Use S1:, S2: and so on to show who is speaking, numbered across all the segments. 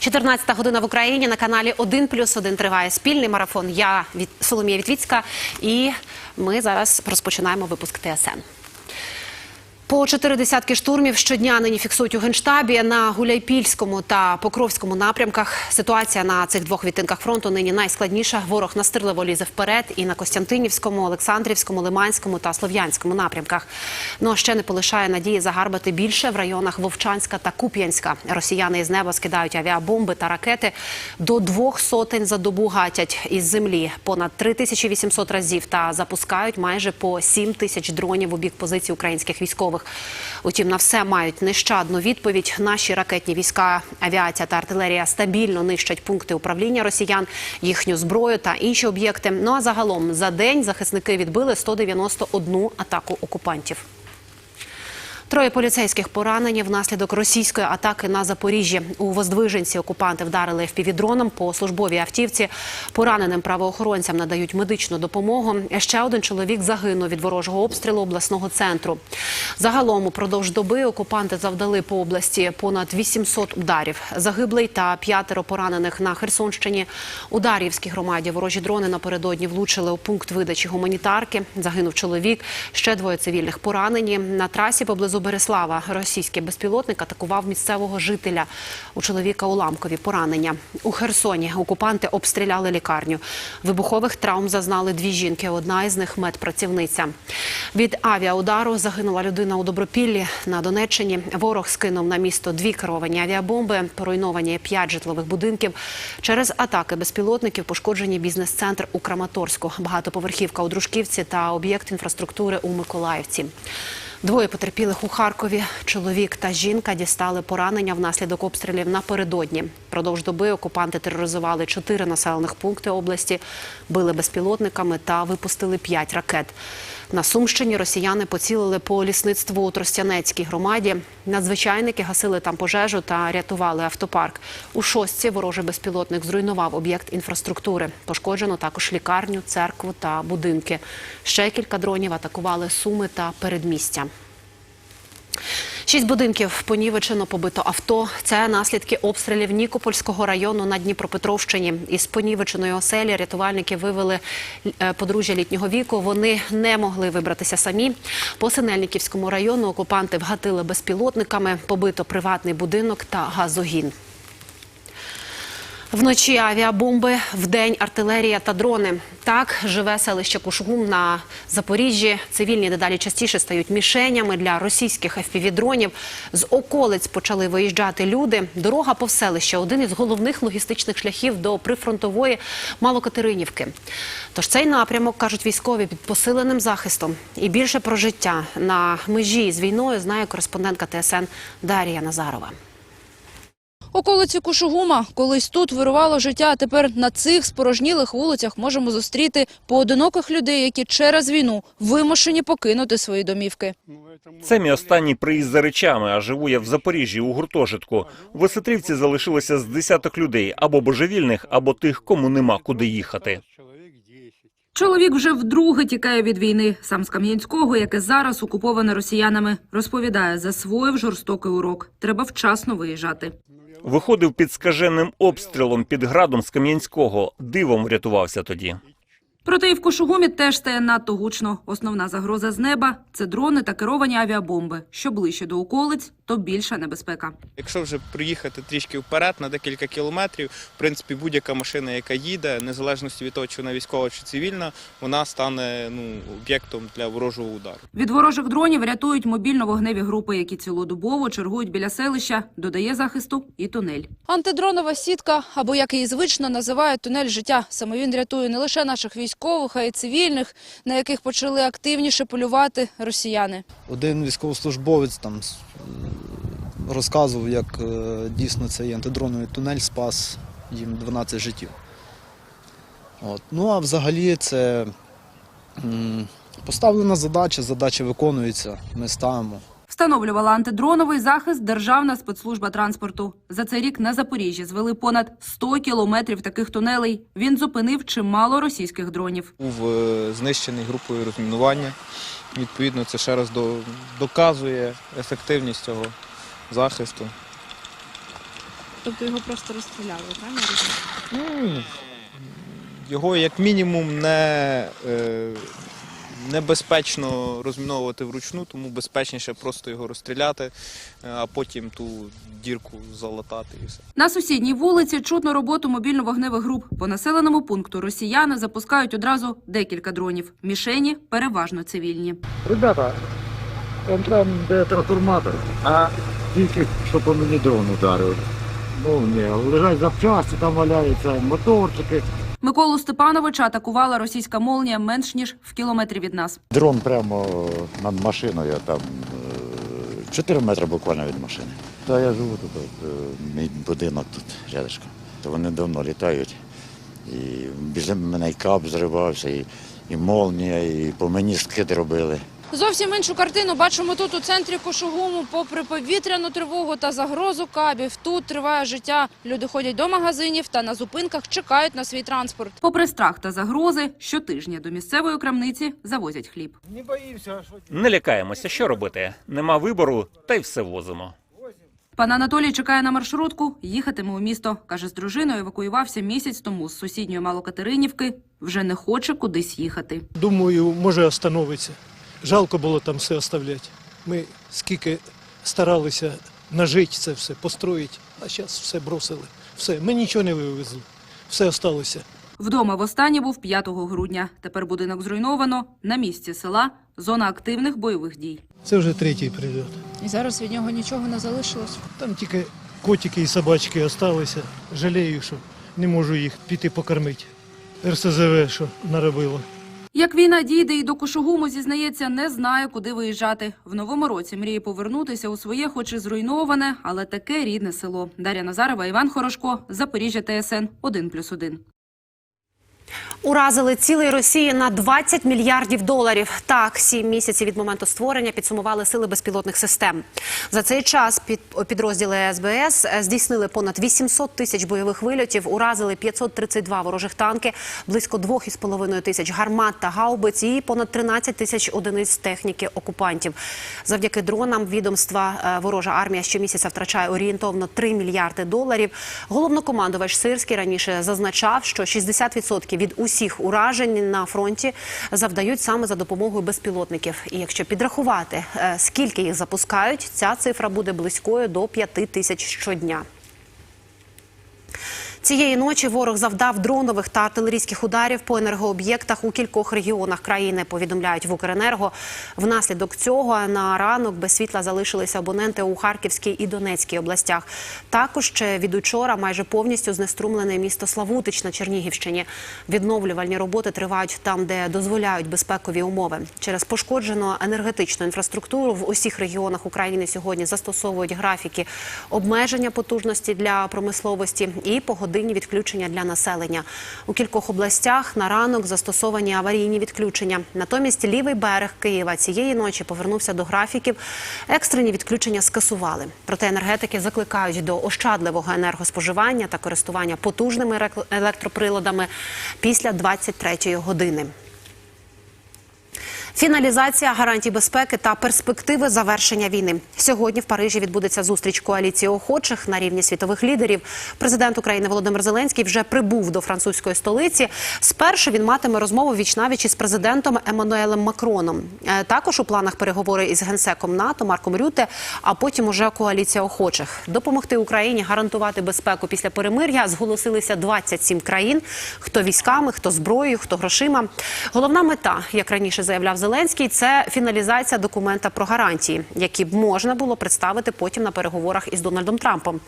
S1: 14 година в Україні на каналі 1 плюс 1 триває спільний марафон. Я від Соломія Вітвіцька і ми зараз розпочинаємо випуск ТСН. По чотири десятки штурмів щодня нині фіксують у генштабі на Гуляйпільському та Покровському напрямках. Ситуація на цих двох відтинках фронту нині найскладніша. Ворог настирливо лізе вперед і на Костянтинівському, Олександрівському, Лиманському та Слов'янському напрямках. Ну а ще не полишає надії загарбати більше в районах Вовчанська та Куп'янська. Росіяни із неба скидають авіабомби та ракети. До двох сотень за добу гатять із землі понад 3800 разів та запускають майже по 7 тисяч дронів у бік позицій українських військових. Утім, на все мають нещадну відповідь. Наші ракетні війська, авіація та артилерія стабільно нищать пункти управління росіян, їхню зброю та інші об'єкти. Ну а загалом за день захисники відбили 191 атаку окупантів. Троє поліцейських поранені внаслідок російської атаки на Запоріжжі. У Воздвиженці окупанти вдарили впівдроном по службовій автівці. Пораненим правоохоронцям надають медичну допомогу. Ще один чоловік загинув від ворожого обстрілу обласного центру. Загалом упродовж доби окупанти завдали по області понад 800 ударів. Загиблий та п'ятеро поранених на Херсонщині. У Дар'ївській громаді ворожі дрони напередодні влучили у пункт видачі гуманітарки. Загинув чоловік. Ще двоє цивільних поранені. На трасі поблизу Береслава російський безпілотник атакував місцевого жителя. У чоловіка уламкові поранення. У Херсоні окупанти обстріляли лікарню. Вибухових травм зазнали дві жінки. Одна із них медпрацівниця. Від авіаудару загинула людина у Добропіллі на Донеччині. Ворог скинув на місто дві керовані авіабомби. Поруйновані п'ять житлових будинків. Через атаки безпілотників пошкоджені бізнес-центр у Краматорську, багатоповерхівка у Дружківці та об'єкт інфраструктури у Миколаївці. Двоє потерпілих у Харкові. Чоловік та жінка дістали поранення внаслідок обстрілів напередодні. Продовж доби окупанти тероризували чотири населених пункти області, били безпілотниками та випустили п'ять ракет. На Сумщині росіяни поцілили по лісництву у Тростянецькій громаді. Надзвичайники гасили там пожежу та рятували автопарк. У шостці ворожий безпілотник зруйнував об'єкт інфраструктури. Пошкоджено також лікарню, церкву та будинки. Ще кілька дронів атакували суми та передмістя. Шість будинків понівечено побито авто. Це наслідки обстрілів Нікопольського району на Дніпропетровщині. Із понівеченої оселі рятувальники вивели е, подружжя літнього віку. Вони не могли вибратися самі. По Синельниківському району окупанти вгатили безпілотниками, побито приватний будинок та газогін. Вночі авіабомби, вдень артилерія та дрони. Так живе селище Кушгум на Запоріжжі. Цивільні дедалі частіше стають мішенями для російських FPV-дронів. З околиць почали виїжджати люди. Дорога по селище – один із головних логістичних шляхів до прифронтової Малокатеринівки. Тож цей напрямок, кажуть військові, під посиленим захистом. І більше про життя на межі з війною знає кореспондентка ТСН Дарія Назарова.
S2: Околиці Кушугума. Колись тут вирувало життя, а тепер на цих спорожнілих вулицях можемо зустріти поодиноких людей, які через війну вимушені покинути свої домівки.
S3: Це мій останній приїзд за речами, а живу я в Запоріжжі у гуртожитку. В Висотрівці залишилося з десяток людей або божевільних, або тих, кому нема куди їхати.
S4: Чоловік вже вдруге тікає від війни. Сам з Кам'янського, яке зараз окуповане росіянами, розповідає, засвоїв жорстокий урок. Треба вчасно виїжджати.
S3: Виходив під скаженим обстрілом під градом з Кам'янського. Дивом врятувався тоді.
S4: Проте і в Кошугумі теж стає надто гучно. Основна загроза з неба – це дрони та керовані авіабомби. Що ближче до околиць, то більша небезпека.
S5: Якщо вже проїхати трішки вперед на декілька кілометрів, в принципі, будь-яка машина, яка їде, незалежності від того, чи вона військова чи цивільна, вона стане ну, об'єктом для ворожого удару.
S4: Від ворожих дронів рятують мобільно-вогневі групи, які цілодобово чергують біля селища. Додає захисту і тунель.
S2: Антидронова сітка, або як її звично називають тунель життя. Саме він рятує не лише наших військових, а й цивільних, на яких почали активніше полювати росіяни.
S6: Один військовослужбовець там розказував, як е, дійсно цей антидроновий тунель спас їм 12 життів. От. Ну а взагалі це поставлена задача, задача виконується, ми ставимо.
S4: Встановлювала антидроновий захист Державна спецслужба транспорту. За цей рік на Запоріжжі звели понад 100 кілометрів таких тунелей. Він зупинив чимало російських дронів.
S5: Був е, знищений групою розмінування. Відповідно, це ще раз доказує ефективність цього захисту.
S2: Тобто його просто розстріляли, правильно?
S5: Ну, його як мінімум не, е, небезпечно розміновувати вручну, тому безпечніше просто його розстріляти, е, а потім ту дірку залатати і все.
S4: На сусідній вулиці чутно роботу мобільно-вогневих груп. По населеному пункту росіяни запускають одразу декілька дронів. Мішені переважно цивільні.
S7: Ребята, там, там де трансформатор, а тільки що по мені дрон ударив. Ну ні, лежать запчасти, там валяються моторчики.
S4: Миколу Степановича атакувала російська молнія менш ніж в кілометрі від нас.
S7: Дрон прямо над машиною, там 4 метри буквально від машини. Та я живу тут, е, мій будинок тут рядышком. То вони давно літають. І біля мене і кап зривався, і, і молнія, і по мені скид робили.
S2: Зовсім іншу картину бачимо тут у центрі Кошугуму. Попри повітряну тривогу та загрозу кабів, тут триває життя. Люди ходять до магазинів та на зупинках чекають на свій транспорт.
S4: Попри страх та загрози, щотижня до місцевої крамниці завозять хліб.
S3: Не лякаємося, що робити? Нема вибору, та й все возимо.
S4: Пан Анатолій чекає на маршрутку, їхатиме у місто. Каже, з дружиною евакуювався місяць тому з сусідньої Малокатеринівки. Вже не хоче кудись їхати.
S8: Думаю, може остановиться. Жалко було там все оставляти. Ми скільки старалися нажити це все, построїти, а зараз все бросили. Все, ми нічого не вивезли. Все осталося.
S4: Вдома востаннє був 5 грудня. Тепер будинок зруйновано. На місці села зона активних бойових дій.
S8: Це вже третій прильот.
S2: І зараз від нього нічого не залишилось.
S8: Там тільки котики і собачки залишилися. Жалію, що не можу їх піти покормити. РСЗВ, що наробило.
S4: Як війна дійде і до Кошугуму, зізнається, не знає, куди виїжджати. В новому році мріє повернутися у своє, хоч і зруйноване, але таке рідне село. Дар'я Назарова, Іван Хорошко, Запоріжжя ТСН 1+,1.
S1: Уразили цілий Росії на 20 мільярдів доларів. Так, сім місяців від моменту створення підсумували сили безпілотних систем. За цей час під підрозділи СБС здійснили понад 800 тисяч бойових вильотів, уразили 532 ворожих танки, близько 2,5 тисяч гармат та гаубиць і понад 13 тисяч одиниць техніки окупантів. Завдяки дронам відомства е, ворожа армія щомісяця втрачає орієнтовно 3 мільярди доларів. Головнокомандувач Сирський раніше зазначав, що 60% від усіх уражень на фронті завдають саме за допомогою безпілотників. І якщо підрахувати, е, скільки їх запускають, ця цифра буде близькою до 5 тисяч щодня. Цієї ночі ворог завдав дронових та артилерійських ударів по енергооб'єктах у кількох регіонах країни. Повідомляють в Укренерго. Внаслідок цього на ранок без світла залишилися абоненти у Харківській і Донецькій областях. Також ще від учора майже повністю знеструмлене місто Славутич на Чернігівщині. Відновлювальні роботи тривають там, де дозволяють безпекові умови. Через пошкоджену енергетичну інфраструктуру в усіх регіонах України сьогодні застосовують графіки обмеження потужності для промисловості і погодинні відключення для населення. У кількох областях на ранок застосовані аварійні відключення. Натомість лівий берег Києва цієї ночі повернувся до графіків. Екстрені відключення скасували. Проте енергетики закликають до ощадливого енергоспоживання та користування потужними електроприладами після 23-ї години. Фіналізація гарантій безпеки та перспективи завершення війни. Сьогодні в Парижі відбудеться зустріч коаліції охочих на рівні світових лідерів. Президент України Володимир Зеленський вже прибув до французької столиці. Спершу він матиме розмову вічнавіч із президентом Еммануелем Макроном. Е, Також у планах переговори із генсеком НАТО Марком Рюте, а потім уже коаліція охочих. Допомогти Україні гарантувати безпеку після перемир'я зголосилися 27 країн. Хто військами, хто зброєю, хто грошима. Головна мета, як раніше заявляв Зеленський, це фіналізація документа про гарантії, які б можна було представити потім на переговорах із Дональдом Трампом.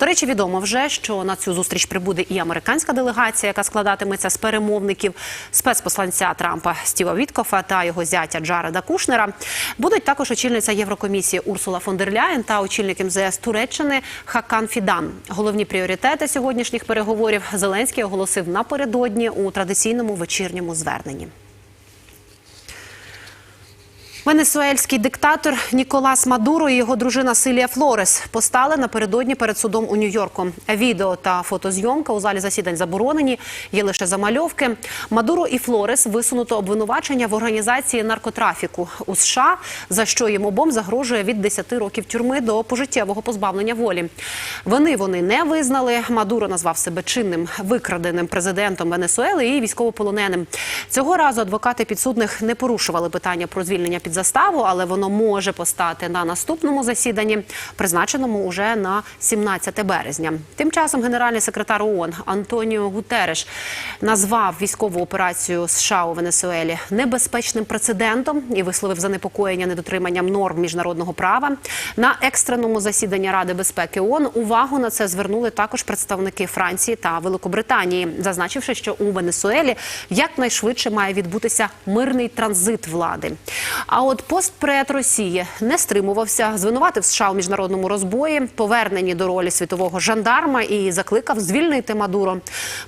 S1: До речі, відомо вже, що на цю зустріч прибуде і американська делегація, яка складатиметься з перемовників спецпосланця Трампа Стіва Віткофа та його зятя Джареда Кушнера. Будуть також очільниця Єврокомісії Урсула фон дер Ляєн та очільник МЗС Туреччини Хакан Фідан. Головні пріоритети сьогоднішніх переговорів Зеленський оголосив напередодні у традиційному вечірньому зверненні. Венесуельський диктатор Ніколас Мадуро і його дружина Силія Флорес постали напередодні перед судом у Нью-Йорку. Відео та фотозйомка у залі засідань заборонені, є лише замальовки. Мадуро і Флорес висунуто обвинувачення в організації наркотрафіку у США, за що їм обом загрожує від 10 років тюрми до пожиттєвого позбавлення волі. Вини вони не визнали. Мадуро назвав себе чинним викраденим президентом Венесуели і військовополоненим. Цього разу адвокати підсудних не порушували питання про звільнення заставу, але воно може постати на наступному засіданні, призначеному уже на 17 березня. Тим часом генеральний секретар ООН Антоніо Гутереш назвав військову операцію США у Венесуелі небезпечним прецедентом і висловив занепокоєння недотриманням норм міжнародного права. На екстреному засіданні Ради безпеки ООН увагу на це звернули також представники Франції та Великобританії, зазначивши, що у Венесуелі якнайшвидше має відбутися мирний транзит влади. А от постпред Росії не стримувався, звинуватив США у міжнародному розбої, поверненні до ролі світового жандарма і закликав звільнити Мадуро.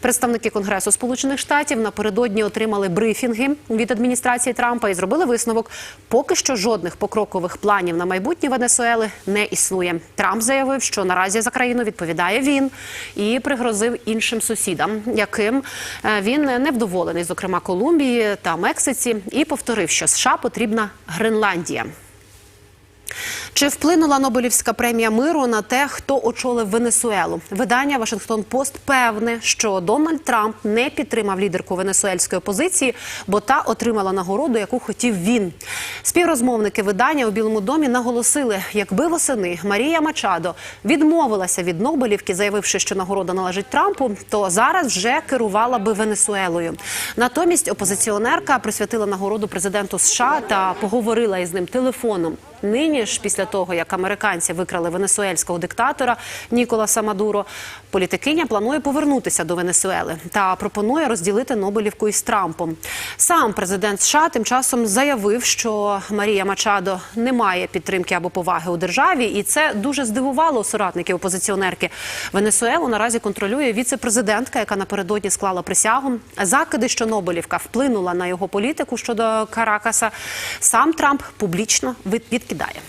S1: Представники Конгресу Сполучених Штатів напередодні отримали брифінги від адміністрації Трампа і зробили висновок. Поки що жодних покрокових планів на майбутнє Венесуели не існує. Трамп заявив, що наразі за країну відповідає він і пригрозив іншим сусідам, яким е, він невдоволений, зокрема Колумбії та Мексиці, і повторив, що США потрібна Гренландія. Чи вплинула Нобелівська премія миру на те, хто очолив Венесуелу? Видання Вашингтон Пост певне, що Дональд Трамп не підтримав лідерку венесуельської опозиції, бо та отримала нагороду, яку хотів він. Співрозмовники видання у Білому домі наголосили, якби восени Марія Мачадо відмовилася від Нобелівки, заявивши, що нагорода належить Трампу, то зараз вже керувала би Венесуелою. Натомість опозиціонерка присвятила нагороду президенту США та поговорила із ним телефоном. Нині ж, після того як американці викрали венесуельського диктатора Ніколаса Мадуро, політикиня планує повернутися до Венесуели та пропонує розділити Нобелівку із Трампом. Сам президент США тим часом заявив, що Марія Мачадо не має підтримки або поваги у державі, і це дуже здивувало соратників опозиціонерки. Венесуелу наразі контролює віце-президентка, яка напередодні склала присягу. Закиди, що Нобелівка вплинула на його політику щодо Каракаса, сам Трамп публічно від- відкидає.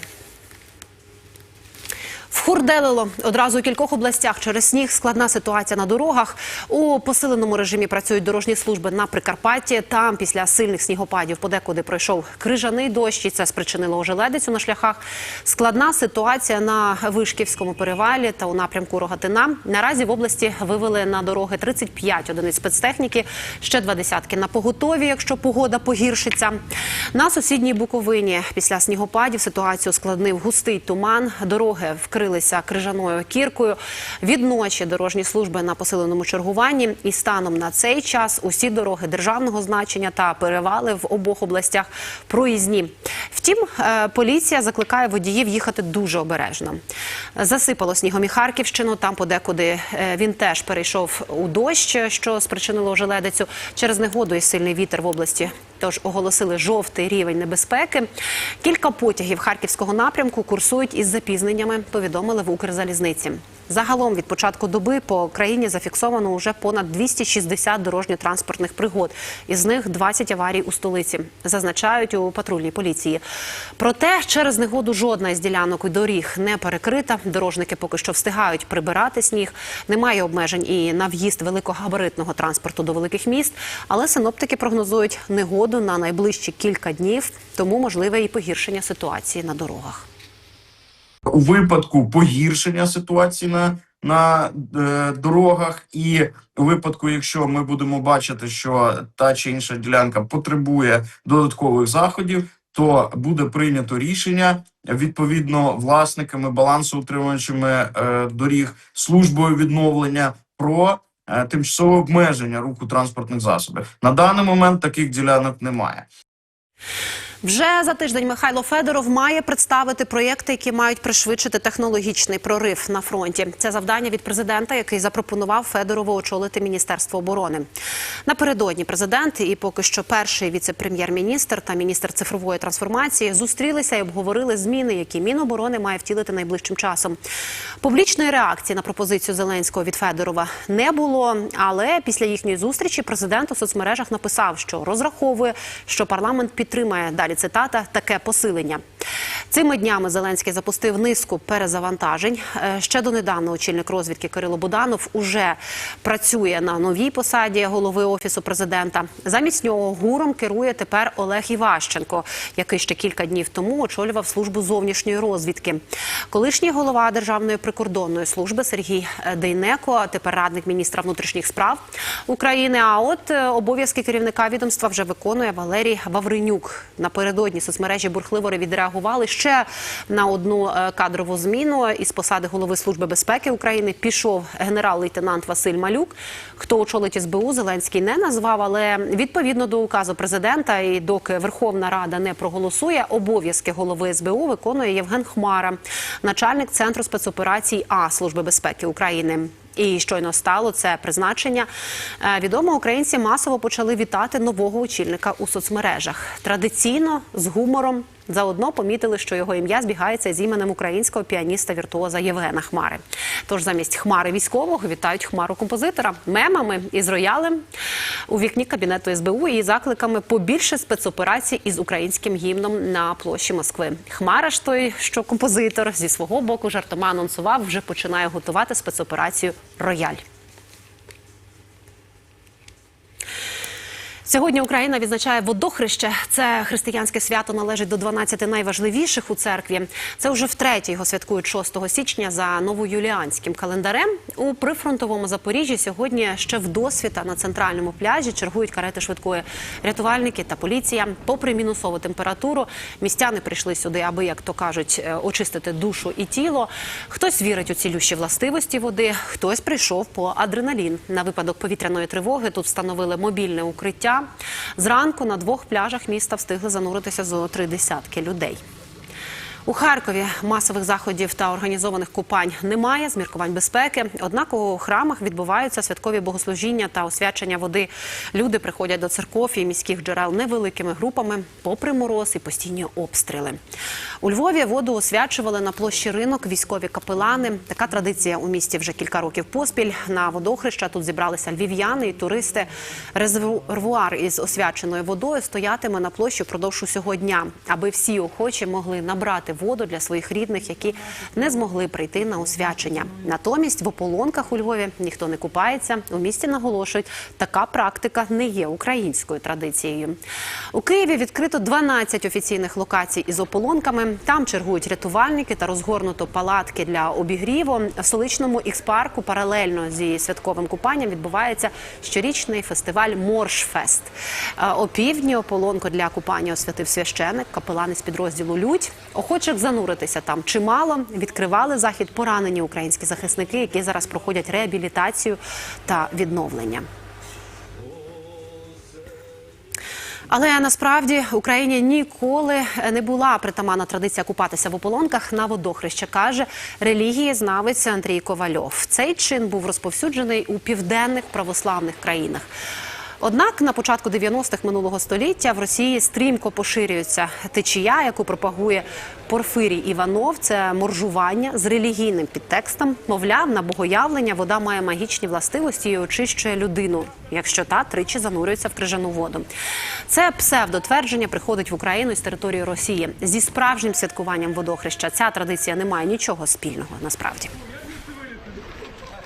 S1: Вхурделило одразу у кількох областях через сніг складна ситуація на дорогах. У посиленому режимі працюють дорожні служби на Прикарпатті. Там після сильних снігопадів подекуди пройшов крижаний дощ, і це спричинило ожеледицю на шляхах. Складна ситуація на Вишківському перевалі та у напрямку Рогатина. Наразі в області вивели на дороги 35 одиниць спецтехніки, ще два десятки на поготові, якщо погода погіршиться. На сусідній Буковині після снігопадів ситуацію складнив густий туман. Дороги вкрилися крижаною кіркою. Відночі дорожні служби на посиленому чергуванні. І станом на цей час усі дороги державного значення та перевали в обох областях проїзні. Втім, е, поліція закликає водіїв їхати дуже обережно. Засипало снігом і Харківщину. Там подекуди е, він теж перейшов у дощ, що спричинило ожеледицю через негоду і сильний вітер в області. Тож оголосили жовтий рівень небезпеки. Кілька потягів харківського напрямку курсують із запізненнями. Повідомили в Укрзалізниці. Загалом від початку доби по країні зафіксовано уже понад 260 дорожньо-транспортних пригод. Із них 20 аварій у столиці. Зазначають у патрульній поліції. Проте через негоду жодна із ділянок і доріг не перекрита. Дорожники поки що встигають прибирати сніг. Немає обмежень і на в'їзд великогабаритного транспорту до великих міст. Але синоптики прогнозують негоду на найближчі кілька днів, тому можливе і погіршення ситуації на дорогах.
S9: у випадку погіршення ситуації на, на е, дорогах, і у випадку, якщо ми будемо бачити, що та чи інша ділянка потребує додаткових заходів, то буде прийнято рішення відповідно власниками балансоутримувачами е, доріг службою відновлення про тимчасове обмеження руху транспортних засобів. На даний момент таких ділянок немає.
S1: Вже за тиждень Михайло Федоров має представити проєкти, які мають пришвидшити технологічний прорив на фронті. Це завдання від президента, який запропонував Федорову очолити міністерство оборони. Напередодні президент і поки що перший віце-прем'єр-міністр та міністр цифрової трансформації зустрілися і обговорили зміни, які Міноборони має втілити найближчим часом. Публічної реакції на пропозицію Зеленського від Федорова не було. Але після їхньої зустрічі президент у соцмережах написав, що розраховує, що парламент підтримає дачі Далі цитата таке посилення. Цими днями Зеленський запустив низку перезавантажень. Е, Ще донедавна очільник розвідки Кирило Буданов уже працює на новій посаді голови офісу президента. Замість нього гуром керує тепер Олег Іващенко, який ще кілька днів тому очолював службу зовнішньої розвідки. Колишній голова Державної прикордонної служби Сергій е, Дейнеко, а тепер радник міністра внутрішніх справ України. А от е, обов'язки керівника відомства вже виконує Валерій Вавренюк. Напередодні соцмережі бурхливо відреагували ще на одну е, кадрову зміну. Із посади голови служби безпеки України пішов генерал-лейтенант Василь Малюк. Хто очолить СБУ, Зеленський не назвав, але відповідно до указу президента, і доки Верховна Рада не проголосує, обов'язки голови СБУ виконує Євген Хмара, начальник центру спецоперацій А Служби безпеки України. І щойно стало це призначення. Е, Відомо, українці масово почали вітати нового очільника у соцмережах. Традиційно з гумором заодно помітили, що його ім'я збігається з іменем українського піаніста віртуоза Євгена Хмари. Тож замість хмари військового вітають хмару композитора мемами із роялем у вікні кабінету СБУ і закликами побільше спецоперацій із українським гімном на площі Москви. Хмара ж той, що композитор зі свого боку жартома анонсував, вже починає готувати спецоперацію Рояль. Сьогодні Україна відзначає водохреще. Це християнське свято належить до 12 найважливіших у церкві. Це вже втретє його святкують 6 січня за новоюліанським календарем. У прифронтовому Запоріжжі сьогодні ще в досвіта на центральному пляжі чергують карети швидкої рятувальники та поліція. Попри мінусову температуру, містяни прийшли сюди, аби, як то кажуть, е, очистити душу і тіло. Хтось вірить у цілющі властивості води, хтось прийшов по адреналін. На випадок повітряної тривоги тут встановили мобільне укриття. Зранку на двох пляжах міста встигли зануритися зо три десятки людей. У Харкові масових заходів та організованих купань немає з міркувань безпеки. Однак у храмах відбуваються святкові богослужіння та освячення води. Люди приходять до церков і міських джерел невеликими групами, попри мороз і постійні обстріли. У Львові воду освячували на площі ринок військові капелани. Така традиція у місті вже кілька років поспіль. На водохреща тут зібралися львів'яни і туристи. Резервуар із освяченою водою стоятиме на площі впродовж усього дня, аби всі охочі могли набрати воду для своїх рідних, які не змогли прийти на освячення. Натомість в ополонках у Львові ніхто не купається. У місті наголошують, така практика не є українською традицією. У Києві відкрито 12 офіційних локацій із ополонками. Там чергують рятувальники та розгорнуто палатки для обігріву. В столичному ікс-парку паралельно зі святковим купанням відбувається щорічний фестиваль Моршфест. Е, О півдні ополонку для купання освятив священик, капелани з підрозділу Людь. Охочих зануритися там чимало. Відкривали захід поранені українські захисники, які зараз проходять реабілітацію та відновлення. Але насправді Україні ніколи не була притаманна традиція купатися в ополонках на водохреще, каже релігії релігієзнавець Андрій Ковальов. Цей чин був розповсюджений у південних православних країнах. Однак на початку 90-х минулого століття в Росії стрімко поширюється течія, яку пропагує Порфирій Іванов. Це моржування з релігійним підтекстом. Мовляв, на богоявлення вода має магічні властивості і очищує людину, якщо та тричі занурюється в крижану воду. Це псевдотвердження приходить в Україну із території Росії. Зі справжнім святкуванням водохреща ця традиція не має нічого спільного насправді.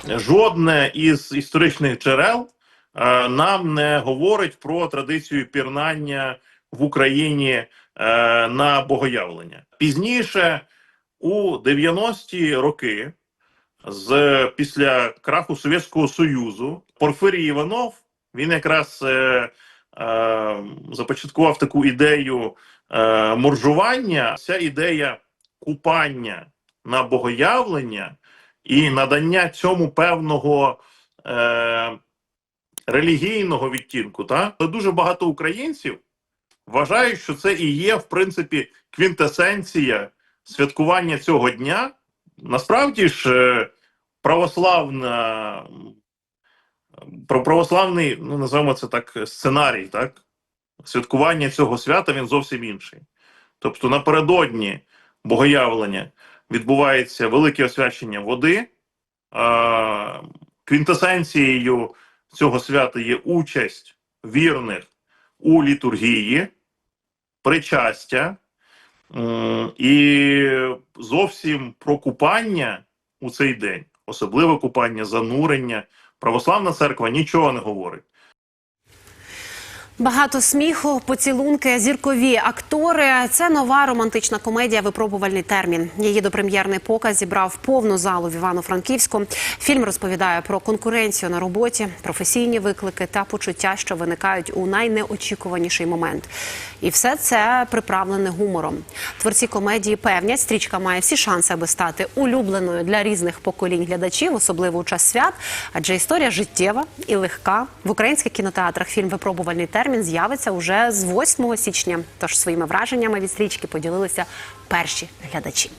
S10: жодне із історичних джерел нам не говорить про традицію пірнання в Україні е, на богоявлення. Пізніше, у 90-ті роки, з після краху Совєтського Союзу, Порфирій Іванов він якраз е, е, започаткував таку ідею е, моржування. Ця ідея купання на богоявлення і надання цьому певного е, релігійного відтінку. Та? Але дуже багато українців вважають, що це і є, в принципі, квінтесенція святкування цього дня. Насправді ж, е, православна, православний, ну називаємо це так, сценарій, так? Святкування цього свята він зовсім інший. Тобто напередодні богоявлення відбувається велике освячення води. Квінтесенцією цього свята є участь вірних у літургії. причастя і зовсім про купання у цей день, особливе купання, занурення. Православна церква нічого не говорить.
S1: Багато сміху, поцілунки, зіркові актори. Це нова романтична комедія Випробувальний термін. Її допрем'єрний показ зібрав повну залу в Івано-Франківську. Фільм розповідає про конкуренцію на роботі, професійні виклики та почуття, що виникають у найнеочікуваніший момент. І все це приправлене гумором. Творці комедії певнять, стрічка має всі шанси, аби стати улюбленою для різних поколінь глядачів, особливо у час свят. Адже історія життєва і легка. В українських кінотеатрах фільм Випробувальний термін з'явиться уже з 8 січня. Тож своїми враженнями від стрічки поділилися перші глядачі.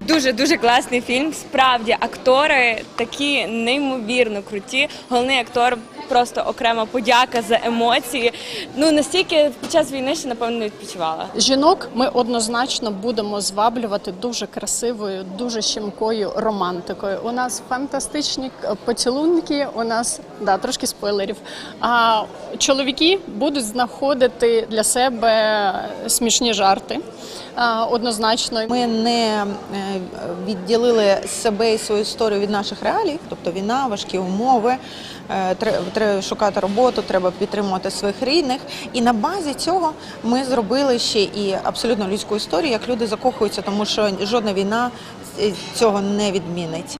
S11: Дуже дуже класний фільм. Справді актори такі неймовірно круті. Головний актор просто окрема подяка за емоції. Ну настільки під час війни ще напевно не відпочивала.
S12: Жінок ми однозначно будемо зваблювати дуже красивою, дуже щемкою романтикою. У нас фантастичні поцілунки, у нас да, трошки спойлерів. А чоловіки будуть знаходити для себе смішні жарти. Однозначно.
S13: Ми не е, відділили себе і свою історію від наших реалій, тобто війна, важкі умови. Е, тре- Треба шукати роботу, треба підтримувати своїх рідних. І на базі цього ми зробили ще і абсолютно людську історію, як люди закохуються, тому що жодна війна е, цього не відмінить.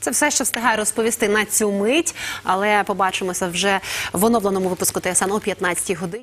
S1: Це все, що встигаю розповісти на цю мить, але побачимося вже в оновленому випуску ТСН о 15-й годині.